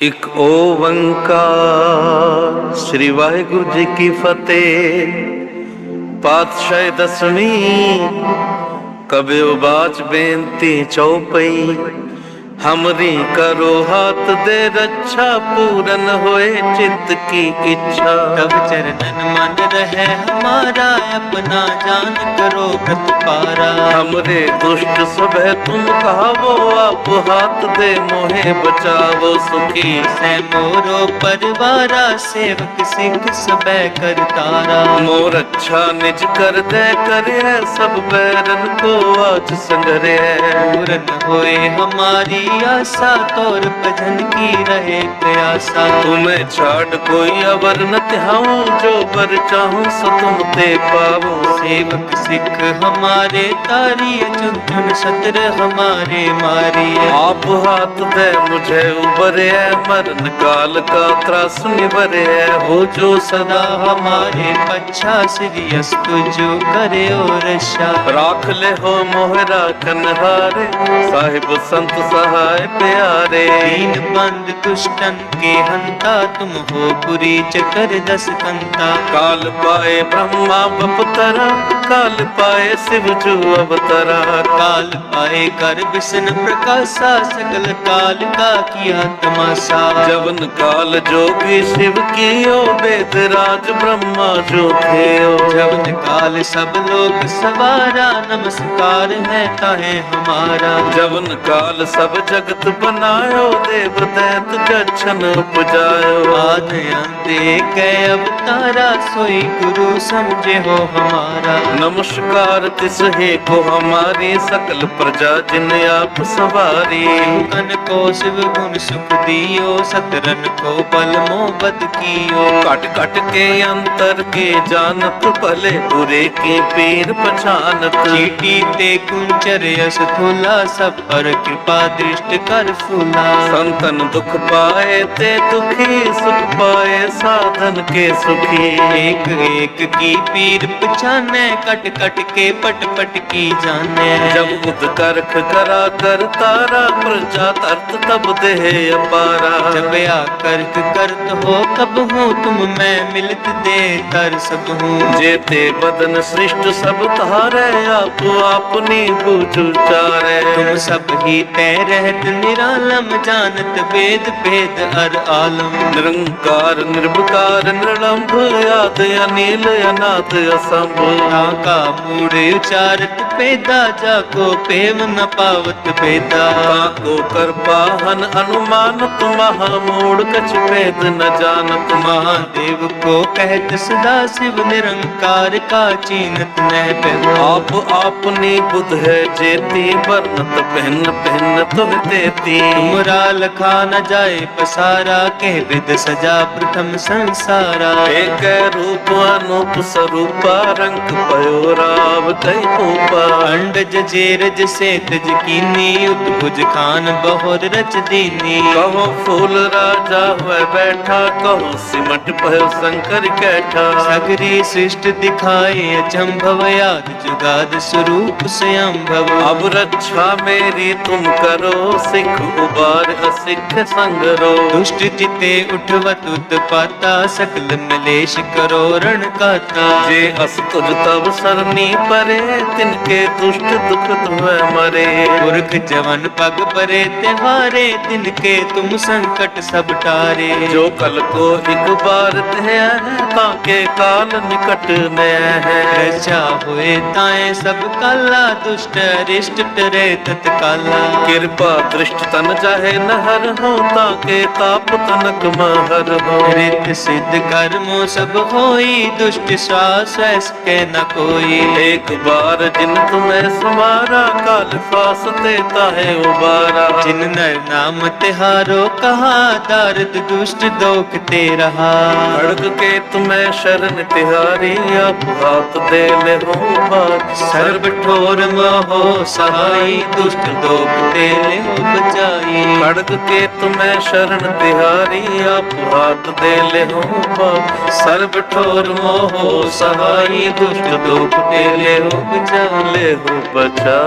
ਇੱਕ ਓੰਕਾਰ। ਸ੍ਰੀ ਵਾਹਿਗੁਰੂ ਜੀ ਕੀ ਫਤਿਹ। ਪਾਤਸ਼ਾਹ ਦਸਵੀਂ। ਕਬਿਓ ਬਾਚ ਬੇਨਤੀ ਚਉਪਈ हमरी करो हाथ दे रक्षा पूरन होए चित की इच्छा। कब चरणन मन रहे हमारा अपना जान करो गत पारा हमरे दुष्ट सब तुम कहावो आप हाथ दे मोहे बचावो सुखी। से मोरो परवारा सेवक सिंह सब कर तारा मोर अच्छा निज कर दे करे सब बैरन को आज संगरे पूरन होए हमारी आशा तोर भजन की रहे प्रयासा तुम्हें छाड़ कोई अवर न त्याऊं जो बर चाहूँ सो तुम ते पाऊँ। सेवक सिख हमारे तारी चुन सतर हमारे मारी आप हाथ दे मुझे उबरे मरण काल का त्रास निबरे हो जो सदा हमारे पच्छा श्री जो करे और रक्षा। राख ले हो मोहरा कनहारे साहिब संत सहाय प्यारे। दीन बंद दुष्टन के हंता तुम हो पुरी चकर दस कंता काल पाए ब्रह्मा बपतरा काल पाए शिव जू अवतरा। काल पाए कर विष्ण प्रकाशा सकल काल का किया तमाशा। जवन काल जोगी शिव कियो वेद राज ब्रह्मा जो थियो जवन काल सब लोग सवारा नमस्कार है ताहे हमारा। जवन काल सब ਜਗਤ ਬਨਾਇਓ ਦੇਵ ਦੈਤ ਜਛਨ ਪੁਜਾਇਓ ਆਦ ਅੰਤੇ ਕੈ ਅਵਤਾਰਾ ਸੋਈ ਗੁਰੂ ਸਮਝੇ ਹੋ ਹਮਾਰਾ। ਨਮਸਕਾਰ ਤਿਸ ਹੈ ਕੋ ਹਮਾਰੀ ਸਕਲ ਪ੍ਰਜਾ ਜਿਨ ਆਪ ਸਵਾਰੀ। ਅਨ ਕੋ ਸਿਵ ਗੁਣ ਸੁਖ ਦਿਓ ਸਤਰਨ ਕੋ ਬਲ ਮੋਬਤ ਕੀਓ। ਘਟ ਘਟ ਕੇ ਅੰਤਰ ਕੇ ਜਾਣਤ ਭਲੇ ਬੁਰੇ ਕੇ ਪੀਰ ਪਛਾਨਤ। ਚੀਟੀ ਤੇ ਕੁੰਚਰ ਅਸ ਥੋਲਾ ਸਭ ਪਰ ਕਿਰਪਾ ਦੇ ਸ੍ਰਿਸ਼ਟ ਕਰ ਫੁਲਾ। ਸੰਤਨ ਦੁਖ ਪਾਏ ਤੇ ਦੁਖੀ, ਸੁਖ ਪਾਏ ਸਾਧਨ ਕੇ ਸੁਖੀ। ਏਕ ਏਕ ਕੀ ਪੀਰ ਪਛਾਨੈ, ਕਟ ਕਟ ਕੇ ਪਟ ਪਟ ਕੀ ਜਾਣੈ। ਜਬ ਉਦ ਕਰਖ ਕਰਾ ਕਰ ਤਾਰਾ, ਪ੍ਰਜਾ ਤਰਤ ਤਬ ਦੇਹ ਅਪਾਰਾ। ਜਪਿਆ ਕਰਤ ਕਰਤ ਹੋ ਕਬ ਹੂੰ, ਤੁਮ ਮੈਂ ਮਿਲਤ ਦੇ ਤਰ ਸਕ ਜੇ ਤੇ ਬਦਨ ਸ੍ਰਿਸ਼ਟ ਸਭ ਤਾਰੈ ਆਪ ਆਪਨੀ ਬੂਝ ਉਚਾਰੈ। ਤੁਮ ਸਭ ਹੀ ਤੇਰੇ ਰਹਿਤ ਨਿਰਾਲਮ ਜਾਨਤ ਵੇਦ ਭੇਦ ਅਰ ਆਲਮ। ਨਿਰੰਕਾਰ ਨਿਰਭਕਾਰ ਨਿਰਲੰਭ ਆਦ ਅਨੀਲ ਅਨਾਤ ਅਸੰਭ। ਨਾ ਕਾ ਮੂੜੇ ਉਚਾਰਤ ਭੇਦਾ ਜਾ ਕੋ ਪੇਮ ਨ ਪਾਵਤ ਭੇਦਾ। ਕੋ ਕਰਪਾ ਹਨ ਅਨੁਮਾਨਤ ਮਹਾ ਮੂੜ ਕਛ ਭੇਦ ਨ ਜਾਣਤ। ਮਹਾਦੇਵ ਕੋ ਕਹਿਤ ਸਦਾ ਸਿਵ ਨਿਰੰਕਾਰ ਕਾ ਚੀਨਤ ਨਹਿ ਭੇਦ ਆਪ ਆਪਨੇ ਬੁੱਧ ਹੈ ਜੇਤੀ ਵਰਨਤ ਪਹਿਨ पहन तुम देती तुमरा लखा न जाए पसारा कह विद सजा प्रथम संसारा। एक रूप अनूप स्वरूपा रंग पयो राव कई रूपा अंडज जेरज से तज कीनी उत्भुज खान बहुर रच दीनी। कहो फूल राजा हुए बैठा कहो सिमट पयो शंकर कैठा। सगरी सृष्ट दिखाए अचंभव याद जुगाद स्वरूप स्वयं भव अब रक्षा मेरी तुम ਹੁਕਮ ਕਰੋ ਸਿੱਖ ਉਬਾਰ ਅਸਿੱਖ ਸੰਗ ਰੋ। ਦੁਸ਼ਟ ਜਿਤੇ ਉਠਵਤ ਉਤਪਾਤਾ ਸਕਲ ਮਲੇਸ਼ ਕਰੋ ਰਣ ਕਾਤਾ। ਜੇ ਅਸ ਤੁਜ ਤਬ ਸਰਨੀ ਪਰੇ ਤਿਨ ਕੇ ਦੁਸ਼ਟ ਦੁਖ ਤੁਮੈ ਮਰੇ। ਪੁਰਖ ਜਵਨ ਪਗ ਪਰੇ ਤਿਹਾਰੇ ਤਿਨ ਕੇ ਤੁਮ ਸੰਕਟ ਸਭ ਟਾਰੇ। ਜੋ ਕਲ ਕੋ ਇਕ ਬਾਰ ਤਹਿ ਤਾਂ ਕੇ ਕਾਲ ਨਿਕਟ ਨਹਿ। ਰਚਾ ਹੋਏ ਤਾਏ ਸਭ ਕਾਲਾ ਦੁਸ਼ਟ ਰਿਸ਼ਟ ਤਰੇ ਤਤਕਾਲਾ। तन चाहे नहर हो ताके ताप तनक महर हो। रित सिद्ध कर्मो सब होई दुष्ट श्वास के न कोई। एक बार जिन तुम्हें समारा काल फास देता है उबारा। जिन नर नाम तिहारो कहा दारद दुष्ट दोख ते रहा। खड़ग के तुम्हें शरण तिहारी आप हाथ दे ले हो सर्व ठोर महो सहाई दुष्ट बचाई ਤੇਰੇ ਹੋ ਬਚਾਈ। ਖੜਗ ਕੇ ਤੁਮੈ ਸ਼ਰਨ ਤਿਹਾਰੀ, ਆਪ ਹਾਥ ਦੇ ਲਿਹੋ ਬਾਪ ਸਰਬ ਠੋਰ ਮੋਹ ਸਹਾਈ, ਦੁਸ਼ਟ ਦੁਖ ਤੇਰੇ ਹੋ ਬਚਾ, ਲਿਹੋ ਬਚਾ।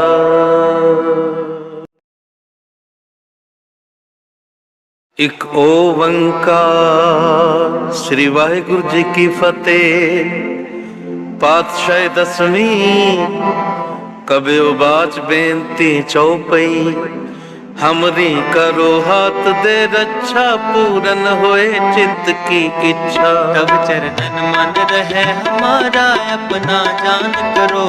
ਇਕ ਓੰਕਾਰ ਸ੍ਰੀ ਵਾਹਿਗੁਰੂ ਜੀ ਕੀ ਫਤਿਹ। ਪਾਤਸ਼ਾਹ ਦਸਵੀਂ ਕਬਿਓ ਬਾਚ ਬੇਨਤੀ ਚਉਪਈ। हमरी करो हाथ दे रक्षा पूरन होए चित की इच्छा। तब चरणन मन रहे हमारा अपना जान करो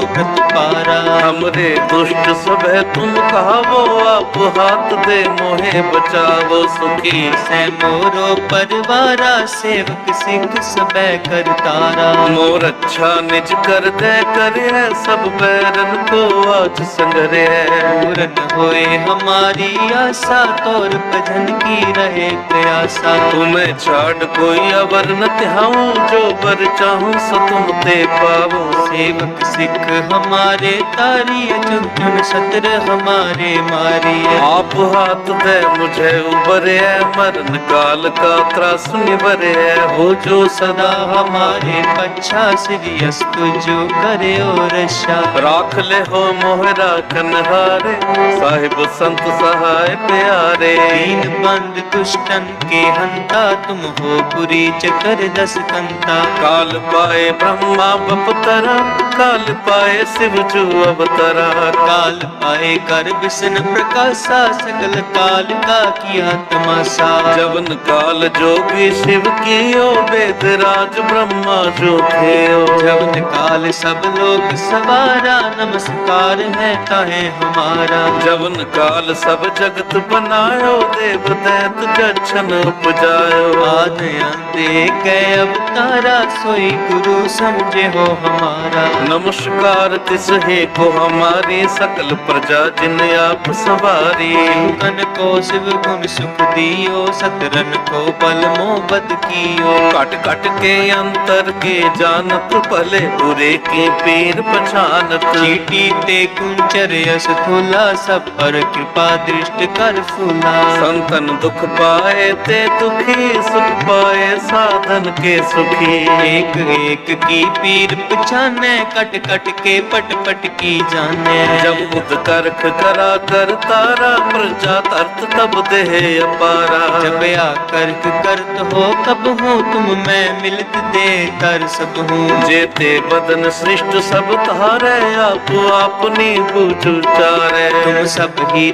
पारा हमरे दुष्ट सब तुम कहो आप हाथ दे मोहे बचाओ सुखी। से मोरो परवारा सेवक सिंह सब कर तारा। मोर अच्छा निज कर दे कर सब बैरन को आज संगरे पूरन होए हमारी आशा तोर भजन की रहे प्रयासा तुम्हें छाड़ कोई अवर न त्याऊं जो बर चाहूँ सो तुम ते पावो सेवक सिख हमारे तारी चुन सत्र हमारे मारिए। आप हाथ दे मुझे उबरे मरण काल का त्रास निबरे हो। जो सदा हमारे पच्छा श्री अस्तु जो करे और रक्षा। राख ले हो मोहरा कनहारे साहिब संत सहाय प्यारे। दीन बंद दुष्टन के हंता, तुम हो पुरी चकर दस कंता। काल पाए ब्रह्मा बपतरा, काल पाए शिव जू अवतरा। काल पाए कर विष्ण प्रकाशा सकल काल का किया तमाशा। जवन काल जोगी शिव कियो, वेद राज ब्रह्मा जो थियो जवन काल सब लोग सवारा, नमस्कार है ताहे हमारा। जवन काल सब ਜਗਤ ਬਨਾਇਓ ਦੇਵ ਦੈਤ ਜਛਨ ਪੁਜਾਇਓ ਆਦਿਆਂ ਤੇ ਕੈ ਅਵਤਾਰਾ ਸੋਈ ਗੁਰੂ ਸਮਝੇ ਹੋ ਹਮਾਰਾ। ਨਮਸਕਾਰ ਤਿਸ ਹੈ ਕੋ ਹਮਾਰੀ ਸਕਲ ਪ੍ਰਜਾ ਜਿਨ ਆਪ ਸਵਾਰੀ। ਕਨ ਕੋ ਸਿਵ ਗੁਣ ਸੁਖ ਦਿਓ ਸਤਰਨ ਕੋ ਬਲ ਮੋ ਬਦ ਕੀਓ। ਘਟ ਘਟ ਕੇ ਅੰਤਰ ਕੇ ਜਾਣਤ ਭਲੇ ਬੁਰੇ ਕੇ ਪੀਰ ਪਛਾਨਤ। ਚੀਟੀ ਤੇ ਕੁੰਚਰ ਅਸ ਥੋਲਾ ਸਭ ਪਰ ਕਿਰਪਾ ਦ੍ਰਿਸ਼ दृष्ट कर फूला। संतन दुख पाए ते दुखी सुख पाए साधन के सुखी। एक एक की पीर पछाने कट कट के पट पट की जाने। जब उद करख करा कर तारा प्रजा तरत तब देह अपारा। जब या कर्क करत हो कब हूँ तुम मैं मिलत दे कर सब हूँ जेते बदन सृष्ट सब तारे आप अपनी बूझ उचारे तुम सब ही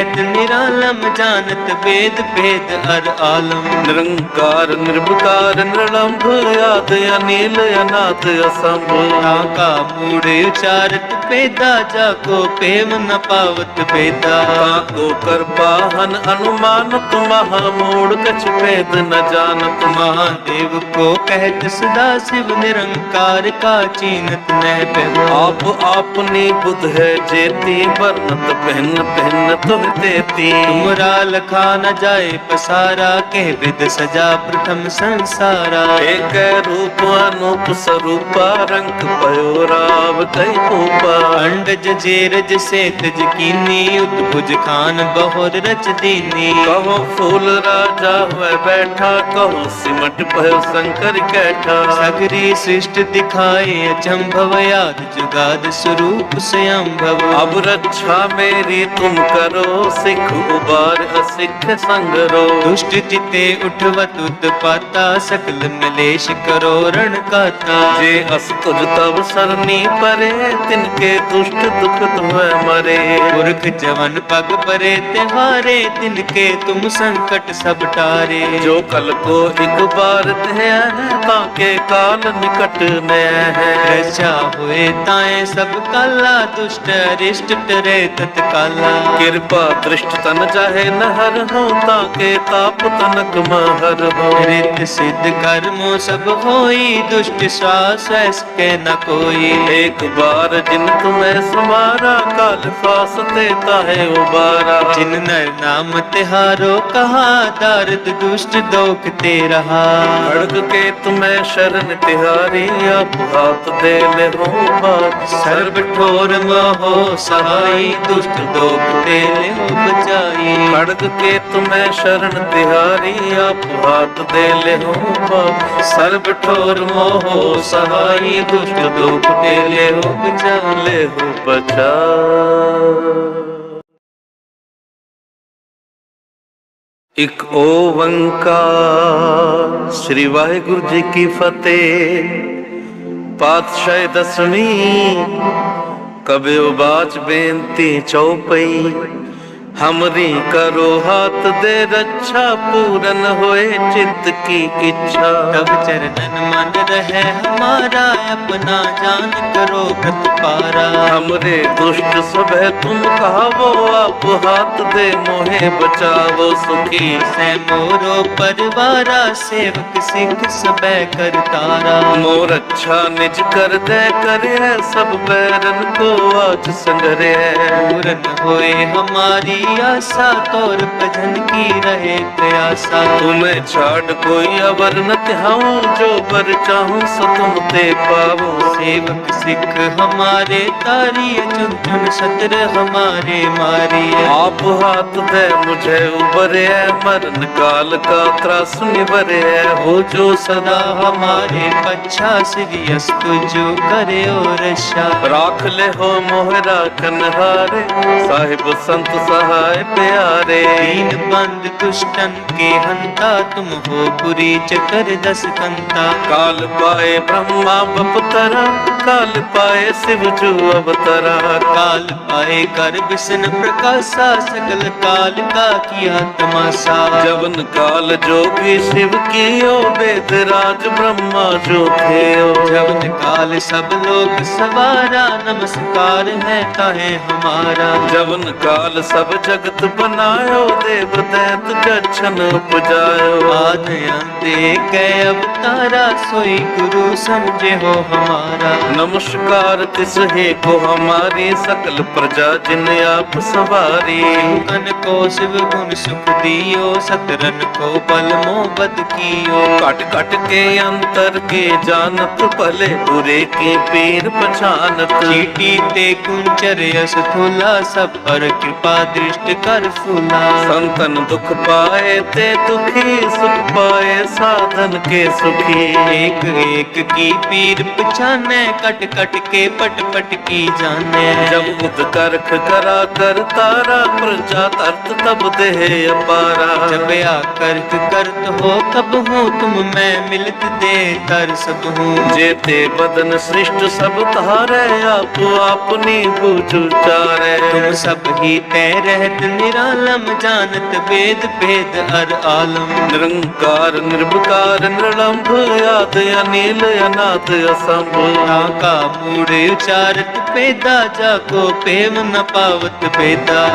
तय रहत निरालम जानत वेद भेद अर आलम निरंकार निर्विकार निरलंभ याद अनिल अनाथ असंभ का मूड उचारत पेदा जाको प्रेम न पावत बेदा ताको कर पाहन अनुमानत महामूढ़ कछ भेद न जानत महादेव को कहत सदा शिव निरंकार का चीनत नह पे आप आपनी बुध है जेती वर्णत पहन पहन तुम देती तुमरा लखा न जाए पसारा कह विद सजा प्रथम संसारा। एक रूप अनूप स्वरूपा रंग पयो राव कई ऊपा अंडज जेरज से तज कीनी उतभुज खान बहुर रच दीनी। कहो फूल राजा हुए बैठा कहो सिमट भयो शंकर कैठा। सगरी सृष्ट दिखाए अचंभव याद जुगाद स्वरूप स्वयं भव अब रक्षा मेरी तुम करो ਰੋ ਸਿੱਖ ਉਬਾਰ ਅਸਿੱਖ ਸੰਗ ਰੋ। ਦੁਸ਼ਟ ਜਿਤੇ ਉਠਵਤ ਉਤਪਾਤਾ ਸਕਲ ਮਲੇਸ਼ ਕਰੋ ਰਣ ਕਾਤਾ। ਜੇ ਅਸ ਤੁਜ ਤਵ ਸਰਨੀ ਪਰੇ ਤਿਨ ਕੇ ਦੁਸ਼ਟ ਦੁਖ ਤੁਮੈ ਮਰੇ। ਪੁਰਖ ਜਵਨ ਪਗ ਪਰੇ ਤੇ ਹਾਰੇ ਤਿਨ ਕੇ ਤੁਮ ਸੰਕਟ ਸਭ ਟਾਰੇ। ਜੋ ਕਲ ਕੋ ਇਕ ਬਾਰ ਤੈ ਤਾਂ ਕੇ ਕਾਲ ਨਿਕਟ ਮੈਂ ਹੈ। ਰਚਾ ਹੋਏ ਤਾਏ ਸਭ ਕਲਾ ਦੁਸ਼ਟ ਰਿਸ਼ਟ ਤਰੇ ਤਤਕਾਲਾ। ਕਿਰਪਾ ਦ੍ਰਿਸ਼ਟ ਤਨ ਚਾਹੇ ਨਹਰ ਹਉ ਤਾਂ ਕੇ ਤਾਪ ਤਨਕ ਮਹਰ ਹੋ। ਰਿਤ ਸਿੱਧ ਕਰਮੋ ਸਭ ਹੋਈ ਦੁਸ਼ਟ ਸਾਸ ਐਸ ਕੇ ਨ ਕੋਈ। ਏਕ ਬਾਰ ਜਿਨ ਤੁਮੈ ਸਮਾਰਾ ਕਾਲ ਫਾਸ ਤੇ ਤਾਹੇ ਉਬਾਰਾ। ਜਿਨ ਨਰ ਨਾਮ ਤਿਹਾਰੋ ਕਹਾ ਦਰਦ ਦੁਸ਼ਟ ਦੋਖ ਤੇ ਰਹਾ। ਅੜਗ ਕੇ ਤੁਮੈ ਸ਼ਰਨ ਤਿਹਾਰੀ ਆਪ ਹਾਥ ਦੇ ਲੈ ਹੋ ਬਾਤ ਸਰਬ ਠੋਰ ਮਹੋ ਸਹਾਈ ਦੁਸ਼ਟ ਦੋਖ ਤੇ ਹੋ ਬਚਾਈ। ਖੜਗ ਕੇ ਤੁਮੈ ਸ਼ਰਨ ਤਿਹਾਰੀ ਆਪ ਹਾਥ ਦੇ ਲਿਓ ਪਾਪ। ਸਰਬ ਠੋਰ ਮੋਹ ਸਹਾਈ, ਦੁਸ਼ਟ ਦੁਖ ਦੇ ਲਿਓ ਬਚਾ ਲਿਓ ਬਚਾ। ਇਕ ਓੰਕਾਰ, ਸ੍ਰੀ ਵਾਹਿਗੁਰੂ ਜੀ ਕੀ ਫਤਿਹ। ਪਾਤਸ਼ਾਹ ਦਸਵੀਂ ਕਬਿਓ ਬਾਚ ਬੇਨਤੀ ਚੌਪਈ हमरी करो हाथ दे रक्षा पूरन होए चित की इच्छा। कब चरणन मन रहे हमारा अपना जान करो गत पारा। हमरे दुष्ट सब तुम कहावो आप हाथ दे मोहे बचावो सुखी। से मोरो परवारा सेवक सिंह सब कर तारा। मोर अच्छा निज कर दे करे सब बैरन को आज संगरे पूरन होए हमारी आशा तौर भजन की रहे प्रयासा तुम्हें छाड़ कोई अवर न त्याऊं जो बर चाहूँ सो तुम ते पावो। सेवक सिख हमारे तारी चुन चुन सतर हमारे मारिय आप हाथ दे मुझे उबरे मरण काल का त्रास है हो जो सदा हमारे पच्छा श्री अस्तु जो करे और रक्षा। राख ले हो मोहरा कनहारे, साहिब संत सहाय प्यारे। दीन बंद दुष्टन के हंता। तुम हो पुरी चकर दस कंता काल पाए ब्रह्मा बपतरा, काल पाए शिव जू अवतरा। काल पाए कर बिसन प्रकाशा सकल काल का किया तमाशा। जवन काल जोगी शिव कियो वेद राज ब्रह्मा जो थे जवन काल सब लोग सवारा, नमस्कार है ताहे हमारा। जवन काल सब ਜਗਤ ਬਨਾਇਓ ਦੇਵ ਦੈਤ ਜਛਨ ਉਪਜਾਇਓ। ਆਦਿ ਅੰਤੇ ਕੈ ਅਬ अवतारा सोई गुरु समझे हो हमारा नमस्कार तिस हे को हमारी सकल प्रजा जिन आप सवारी कन को शिव गुण सुख दियो सतरन को बल मोहब्बत कियो कट कट के अंतर के जानत भले बुरे के पीर पहचानत चीटी ते कुंचर यस थोला सब पर कृपा दृष्ट कर फूला संतन दुख पाए ते दुखी सुख पाए साधन के सुखी एक एक की पीर पछाने कट कट के पट पट की जाने। जब उद करख करा कर तारा प्रजा तरत तब देह अपारा। जब आकर करत हो कब हूँ तुम मैं मिलत दे कर सब हूँ। जेते बदन सृष्ट सब तारे आप अपनी बूझ उचारे तुम सब ही तय रहत निरालम जानत वेद भेद अर आलम। निरंकार निर्विकार ਅਸੰਭ ਆਦ ਅਨਿਲ ਅਨਾਦ ਅਸੰਭ ਆਕਾ ਮੂੜੇ ਉਚਾਰਤ ਪੇਦਾ ਜਾ ਕੋ ਪੇਮ ਨ ਪਾਵਤ ਪੇਦਾ।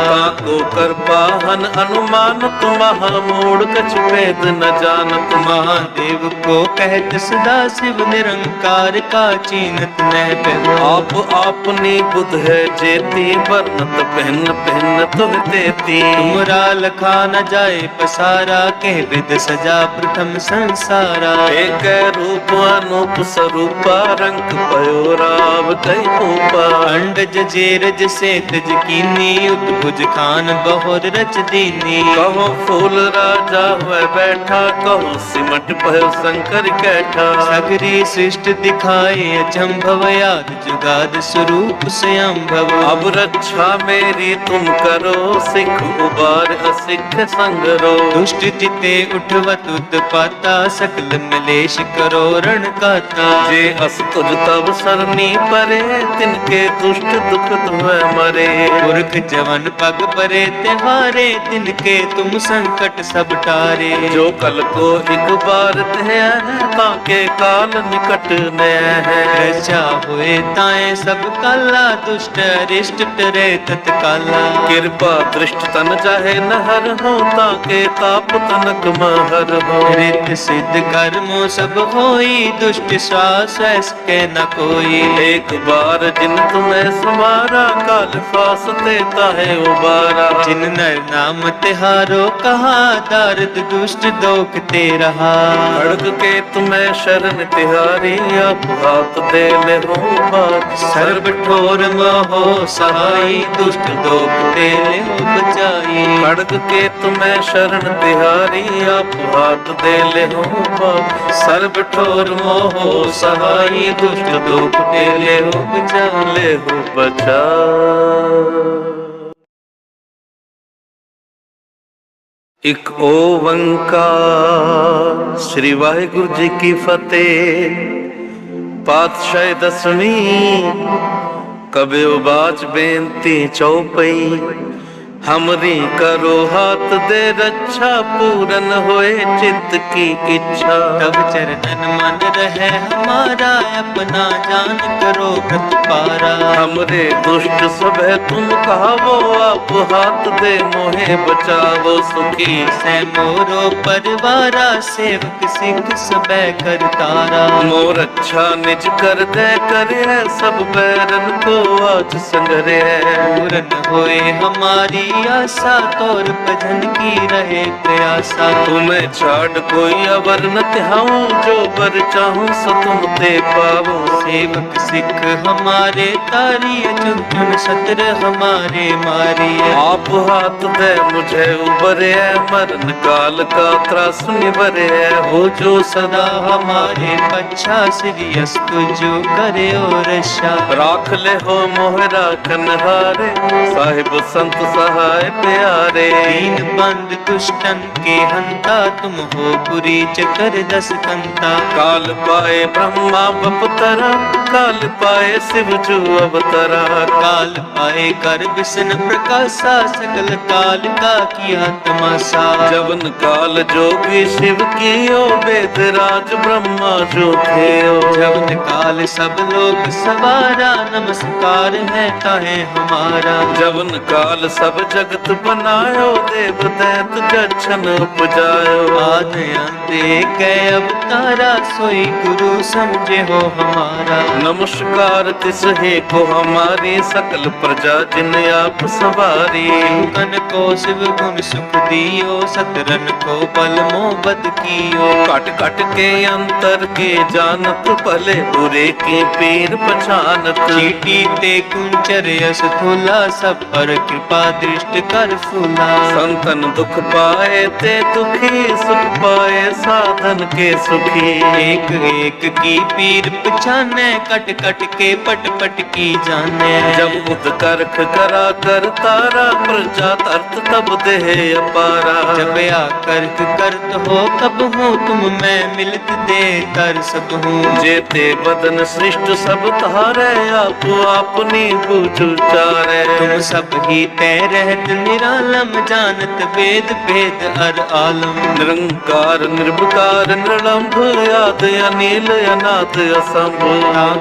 ਕੋ ਕਰਪਾ ਹਨ ਅਨੁਮਾਨਤ ਮਹਾ ਮੂੜ ਕਛ ਪੇਦ ਨ ਜਾਣਤ। ਮਹਾਦੇਵ ਕੋ ਕਹਿਤ ਸਦਾ ਸਿਵ ਨਿਰੰਕਾਰ, ਕਾ ਚੀਨਤ ਨਹਿ ਪੈ ਆਪ ਆਪਨੇ ਬੁੱਧ ਹੈ, ਜੇਤੀ ਵਰਨਤ ਪਹਿਨ पहन तुम देती तुमरा लखा न जाए, पसारा कह, विद सजा प्रथम संसारा। एक रूप अनूप स्वरूपा रंग पयो राव कई रूपा अंड जजेर जसे तज कीनी उतभुज खान बहुर रच दीनी। कहो फूल राजा हुए बैठा, कहो सिमट पयो शंकर कैठा। सगरी सृष्ट दिखाए, अचंभव याद जुगाद स्वरूप स्वयं भव अब रक्षा मेरी तुम करो, सिख उबार, असिख संगरो। दुष्ट जिते उठवत, उत्पाता, सकल मलेश करो रण काता जे अस तुझ तब सरनी परे, तिनके दुष्ट दुख तुम मरे। पुरख जवन पग परे, त्योहारे, तिनके तुम संकट सब टारे। जो कल को एक बार ताके काल निकट न है। रचा हुए ताए सब काला, दुष्ट अरिष्ट टरे तत्काला। कृपा दृष्ट तन चाहे नहर हो ताके ताप तनक महर हो। रित सिद्ध कर्मो सब होई दुष्ट श्वास के न कोई। एक बार जिन तुम्हें समारा काल फासते ताहे उबारा। जिन नर नाम तिहारो कहा दारद दुष्ट दोख ते रहा। खड़ग के तुम्हें शरण तिहारी आप हाथ दे ले हो सर्व ठोर महो सहाई दुष्ट ले ਤੇਰੇ ਹੋ ਬਚਾਈ। ਖੜਗ ਕੇ ਤੁਮੈ ਸ਼ਰਨ ਤਿਹਾਰੀ ਆਪ ਹਾਥ ਦੇ ਲਿਹੁ ਪਾਪ। ਸਰਬ ਠੋਰ ਮੋਹ ਸਹਾਈ, ਦੁਸ਼ਟ ਦੁਖ ਤੇਰੇ ਹੋ ਬਚਾਲੇ ਹੋ ਬਚਾ। ਇਕ ਓੰਕਾਰ ਸ੍ਰੀ ਵਾਹਿਗੁਰੂ ਜੀ ਕੀ ਫਤਿਹ। ਪਾਤਸ਼ਾਹ ਦਸਵੀਂ ਕਬਿਓ ਬਾਚ ਬੇਨਤੀ ਚਉਪਈ। हमरी करो हाथ दे रक्षा पूरन होए चित की इच्छा। तब चरणन मन रहे हमारा अपना जान करो गत पारा हमरे दुष्ट सब तुम कहो आप हाथ दे मोहे बचावो सुखी। से मोरो परिवारा सेवक सिंह सब कर तारा मोर अच्छा निज कर दे करे सब बैरन को आज संगरे पूरन होए हमारी आशा तोर भजन की रहे प्रयासा तुम्हें छाड़ कोई अवर न त्याऊं जो बर चाहूँ सो तुम ते पावो सेवक सिख हमारे तारी चुन चुन सतर हमारे मारिय आप हाथ दे मुझे उबरे मरण काल का त्रास निबरे हो। जो सदा हमारे पच्छा श्री अस्तु जो करे और राख ले हो मोहरा कन्हारे साहिब संत सहाय प्यारे। दीन बंद दुष्टन के हंता तुम हो पुरी चकर दस कंता। काल पाए ब्रह्मा बपतरा काल पाए शिव जू अवतरा। काल पाए कर विष्ण प्रकाशा सकल काल का किया तमाशा। जवन काल जोगी शिव कियो वेद राज ब्रह्मा जो थियो जवन काल सब लोग सवारा नमस्कार है ताहे हमारा। जवन काल सब ਜਗਤ ਬਨਾਇਓ ਦੇਵ ਦੈਤ ਜਛਨ ਪੁਜਾਇਓ ਆਦ ਅੰਤੇ ਕੈ ਅਵਤਾਰਾ ਸੋਈ ਗੁਰੂ ਸਮਝੇ ਹੋ ਹਮਾਰਾ। ਨਮਸਕਾਰ ਤਿਸ ਹੈ ਕੋ ਹਮਾਰੀ ਸਕਲ ਪ੍ਰਜਾ ਜਿਨ ਆਪ ਸਵਾਰੀ। ਕਨ ਕੋ ਸਿਵ ਗੁਣ ਸੁਖ ਦਿਓ ਸਤਰਨ ਕੋ ਬਲ ਮੋ ਬਦ ਕੀਓ। ਘਟ ਘਟ ਕੇ ਅੰਤਰ ਕੇ ਜਾਣਤ ਭਲੇ ਬੁਰੇ ਕੀ ਪੀਰ ਪਛਾਨਤ। ਚੀਟੀ ਤੇ ਕੁੰਚਰ ਅਸ ਥੋਲਾ ਸਭ ਪਰ ਕਿਰਪਾ ਦੇ दृष्ट कर फूला। संतन दुख पाए ते दुखी, सुख पाए साधन के सुखी। एक एक की पीर पछाने, कट कट के पट पट की जाने। जब उद करख करा कर तारा, प्रजा तरत तब देह अपारा। जब आकर करत हो कब हूँ तुम मैं मिलत दे कर हूँ जेते बदन सृष्ट सब तारे आप अपनी बूझ उचारे तुम सब ही तय रहत निरालम जानत वेद भेद अर आलम निरंकार निर्विकार निरलंभ याद अनिल अनाथ असंभ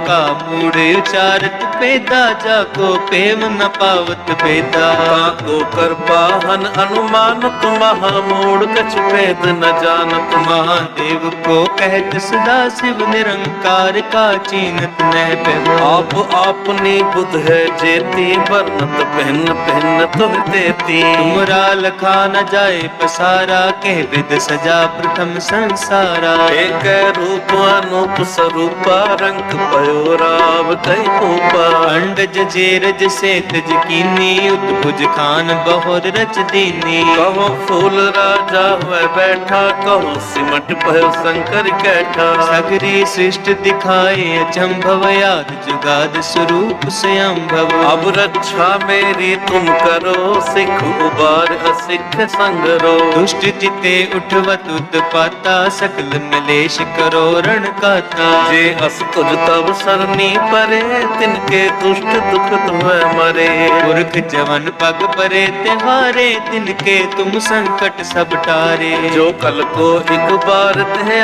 का मूड उचारत पेदा जाको प्रेम न पावत भेदा ताको कर पाहन अनुमानत महामूढ़ कछ भेद न जानत महादेव को कहत सदा शिव निरंकार का चीनत नह पे आप आपनी बुध है जेती वर्णत पहन पहन तुह देती तुमरा लखा न जाए पसारा कह विद सजा प्रथम संसारा। एक रूप अनूप स्वरूपा रंग पयो राव कई ऊपा अंडज जेरज से तज कीनी उतभुज खान बहुर रच दीनी। कहो फूल राजा हुए बैठा कहो सिमट पयो शंकर कैठा। सगरी सृष्ट दिखाए अचंभव याद जुगाद स्वरूप स्वयं भव अब रक्षा मेरी तुम करो ਸਿੱਖ ਉਬਾਰ, ਅਸਿੱਖ ਸੰਗ ਰੋ। ਦੁਸ਼ਟ ਜਿਤੇ ਉਠਵਤ ਉਤਪਾਤਾ ਸਕਲ ਮਲੇਸ਼ ਕਰੋ ਰਣ ਕਾਤਾ ਜੇ ਅਸ ਤੁਜ ਤਬ ਸਰਨੀ ਪਰੇ ਤਿਨ ਕੇ ਦੁਸ਼ਟ ਦੁਖ ਤੁਮੈ ਮਰੇ। ਪੁਰਖ ਜਵਨ ਪਗ ਪਰੇ, ਤਿਹਾਰੇ ਤਿਨ ਕੇ ਤੁਮ ਸੰਕਟ ਸਭ ਟਾਰੇ। ਜੋ ਕਲ ਕੋ ਇਕ ਬਾਰ ਤਹਿ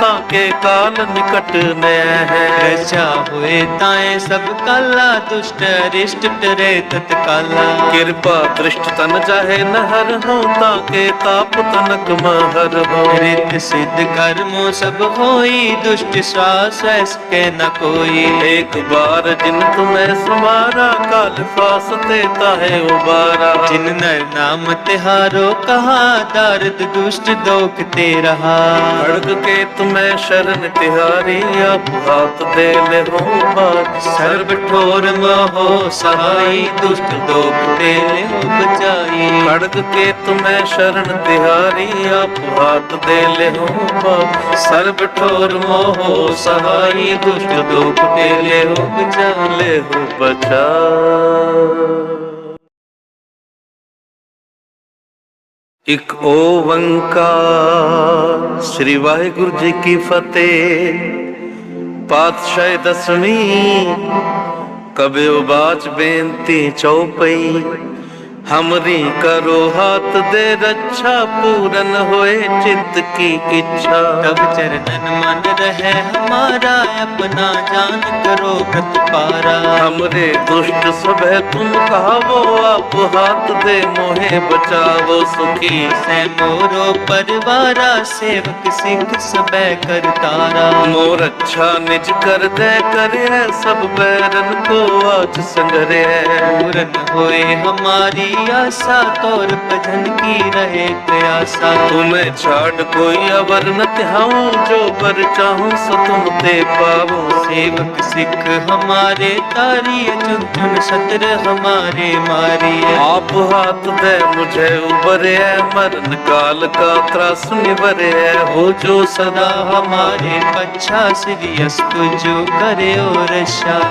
ਤਾਂ ਕੇ ਕਾਲ ਨਿਕਟ ਨੈ ਹੈ। ਰਚਾ ਹੋਏ ਤਾਏ ਸਭ ਕਾਲਾ, ਦੁਸ਼ਟ ਰਿਸ਼ਟ ਟਰੇ ਤਤਕਾਲਾ। ਕਿਰਪਾ दृष्ट तन चाहे नहर हो ताके ताप तनक महर हो। रित सिद्ध कर्मो सब होई दुष्ट श्वास के न कोई। एक बार जिन तुम्हें समारा काल फास देता है उबारा। जिन नर नाम तिहारो कहा दारद दुष्ट दोख ते रहा। खड़ग के तुम्हें शरण तिहारी आप हाथ दे ले हो सर्व ठोर महो सहाई दुष्ट दोख ਹੋ ਬਚਾਈ ਖੜਗ ਕੇ ਤੁਮੈ ਸ਼ਰਨ ਤਿਹਾਰੀ, ਆਪ ਹਾਥ ਦੇ ਲਿਓ ਬਾਪ ਸਰਬ ਠੋਰ ਮੋਹ ਸਹਾਈ, ਦੁਸ਼ਟ ਦੁਖ ਤੇ ਲਿਓ ਬਚਾ ਲਿਓ ਬਚਾ। ਇਕ ਓੰਕਾਰ ਸ੍ਰੀ ਵਾਹਿਗੁਰੂ ਜੀ ਕੀ ਫਤਿਹ। ਪਾਤਸ਼ਾਹ ਦਸਵੀਂ, ਕਬਿਓ ਬਾਚ ਬੇਨਤੀ ਚੌਪਈ हमरी करो हाथ दे रक्षा पूरन होए चित की इच्छा। तब चरणन मन रहे हमारा अपना जान करो व्रत पारा हमरे दुष्ट सब तुम कहो आप हाथ दे मोहे बचाओ सुखी। से मोरो परवारा सेवक सिंह सब कर तारा। मोर अच्छा निज कर दे करे सब बैरन को आज संगरे पूरन होए हमारी आशा तौर भजन की रहे प्रयासा। तुम्हें छाड़ कोई अवर न त्याऊं, जो बर चाहूँ सो तुम ते पावो सेवक सिख हमारे तारी चुन सतर हमारे मारी आप हाथ दे मुझे उबरे मरण काल का त्रास निवरे हो। जो सदा हमारे पच्छा, श्री जो करे और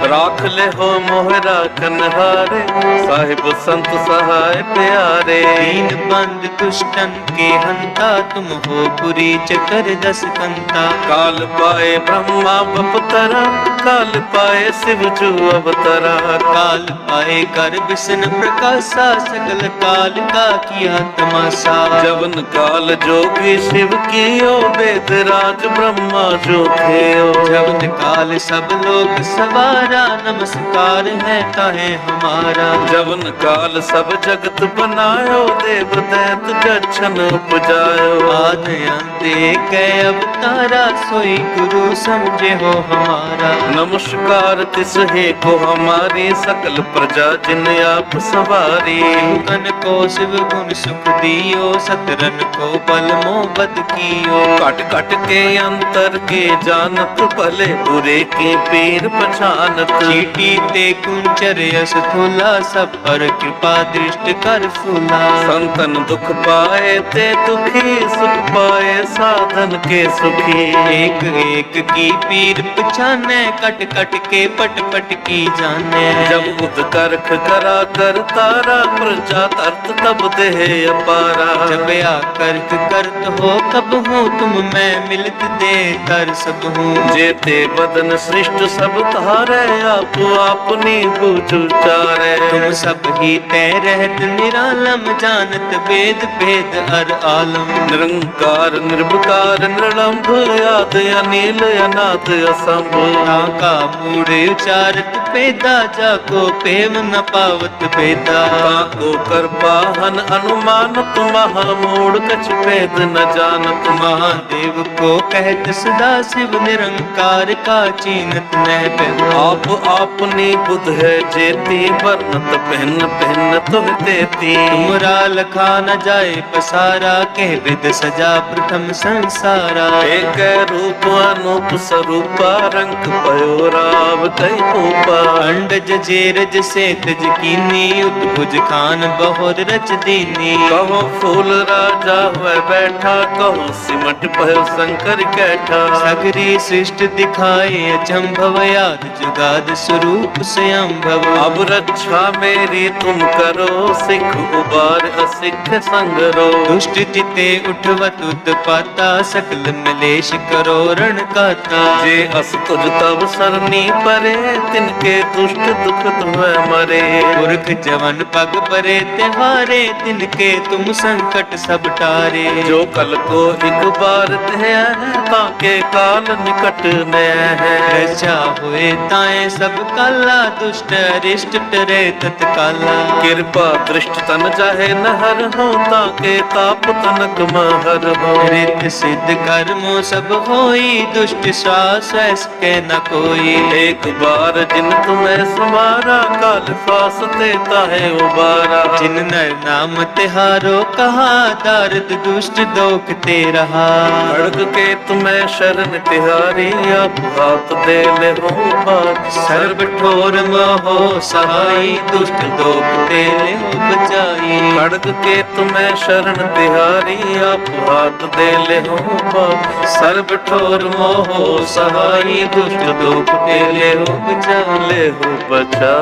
राख ले हो मोहरा कन्हारे, साहिब संत सहाय प्यारे। दीन बंद दुष्टन के हंता तुम हो पुरी चकर दस कंता। काल पाए ब्रह्मा बपतरा काल पाए शिव जू अवतरा काल पाए कर विष्ण प्रकाशा सकल काल का किया तमाशा जवन काल जोगी शिव कियो वेद राज ब्रह्मा जो खेयो जवन काल सब लोग सवारा नमस्कार है ताहे हमारा जवन काल सब जगत बनायो देव दैत जछन उपजायो आद अंते कै अवतारा सोई गुरु समझे हो हमारा नमस्कार तिस हे को हमारी सकल प्रजा जिन आप सवारी कन को शिव गुण सुख दियो सतरन को बल मोहब्बत कियो कट कट के अंतर के जानत भले बुरे की पीर पछानत चीटी ते कुंचर यस थोला सब पर कृपा दृष्ट कर फूला संतन दुख पाए ते दुखी सुख पाए साधन के सुखी एक एक की पीर पछाने कट कट के पट पट की जाने जब उद करख करा कर तारा प्रजा तरत तब देह अपारा जब आकर करत हो कब हूँ तुम मैं मिलत दे कर सब हूँ जेते बदन सृष्ट सब तारे आप अपनी बूझ उचारे तुम सब ही तय रहत निरालम जानत वेद भेद अर आलम निरंकार निर्विकार निरलंभ याद अनिल अनाथ असंभ का मूड उचारत पेदा जाको प्रेम न पावत बेदा को कर पाहन अनुमान तुम मूड कछ भेद न जानत। महादेव को कहत सदा शिव निरंकार का चीनत पे आप अपनी बुध है जेती वर्णत पहन पहन तुम देती। तुमरा लखा न जाए पसारा कह विद सजा प्रथम संसारा। एक रूप अनूप स्वरूपा रंग पयो राव कई ऊपा जेरज से तज कीनी उतभुज खान बहुर रच दीनी कहो फूल राजा हुए बैठा, कहो सिमट पयो शंकर कैठा। सगरी सृष्ट दिखाए अचंभव, याद जुगाद स्वरूप स्वयं भव अब रक्षा मेरी तुम करो, सिख उबार असिख संगरो। दुष्ट जिते उठवत उत्पाता, सकल मलेश करो रण काता जे अस तुझ तब सरनी परे तिनके दुष्ट दुख तुम्हें मरे। पुरख जवन पग परे त्योहारे तिनके तुम संकट सब टारे। जो कल को एक बार है ताके काल निकट में है। रचा हुए ताए सब काला दुष्ट अरिष्ट टरे तत्काला। कृपा दृष्ट तन चाहे नहर हो ताके ताप तनक महर हो। रित सिद्ध कर्मो सब होई दुष्ट श्वास के न कोई एक बार जिन तुम्हें समारा काल फास देता है उबारा। जिन नर नाम तिहारो कहा दारद दुष्ट दोख ते रहा खड़ग के तुम्हें शरण तिहारी आप हाथ दे ले हो बात। सर्व ठोर महो सहाई दुष्ट दोख ते ले बचाई खड़ग के तुम्हें शरण तिहारी आप हाथ दे ले हो बात। सर्व ठोर मोहो सहाई दुष्ट दुख ते ले हो बचा ले हो बचा